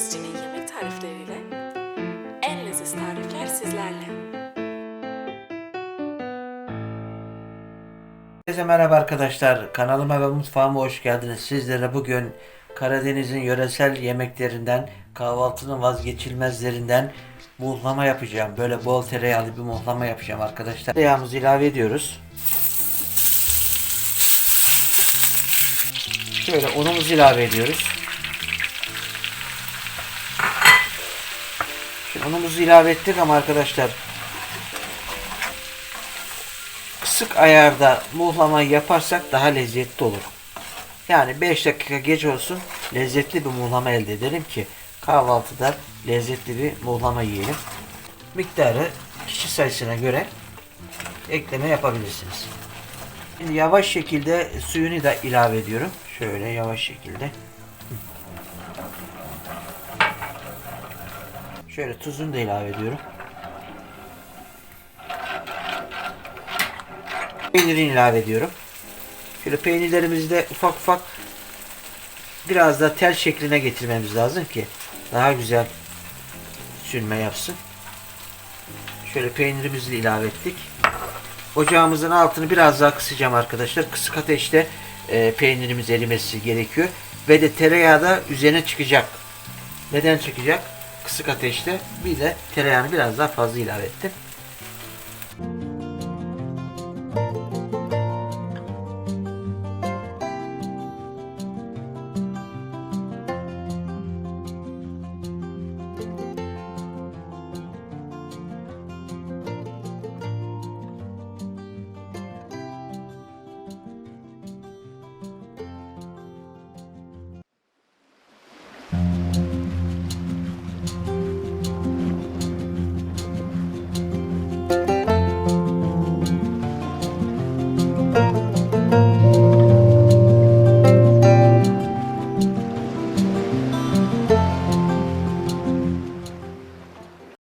Denizci'nin yemek tarifleriyle en leziz tarifler sizlerle. Herkese merhaba arkadaşlar. Kanalıma ve mutfağıma hoş geldiniz. Sizlere bugün Karadeniz'in yöresel yemeklerinden, kahvaltının vazgeçilmezlerinden muhlama yapacağım. Böyle bol tereyağlı bir muhlama yapacağım arkadaşlar. Tereyağımızı ilave ediyoruz. Şöyle unumuzu ilave ediyoruz. Şimdi unumuzu ilave ettik ama arkadaşlar kısık ayarda muhlamayı yaparsak daha lezzetli olur. Yani 5 dakika geç olsun lezzetli bir muhlama elde edelim ki kahvaltıda lezzetli bir muhlama yiyelim. Miktarı kişi sayısına göre ekleme yapabilirsiniz. Şimdi yavaş şekilde suyunu da ilave ediyorum. Şöyle yavaş şekilde. Şöyle tuzunu da ilave ediyorum. Peynirini ilave ediyorum. Şöyle peynirlerimizi de ufak ufak biraz da tel şekline getirmemiz lazım ki daha güzel sünme yapsın. Şöyle peynirimizi ilave ettik. Ocağımızın altını biraz daha kısacağım arkadaşlar. Kısık ateşte e, peynirimiz erimesi gerekiyor. Ve de tereyağı da üzerine çıkacak. Neden çıkacak? Kısık ateşte bir de tereyağını biraz daha fazla ilave ettim.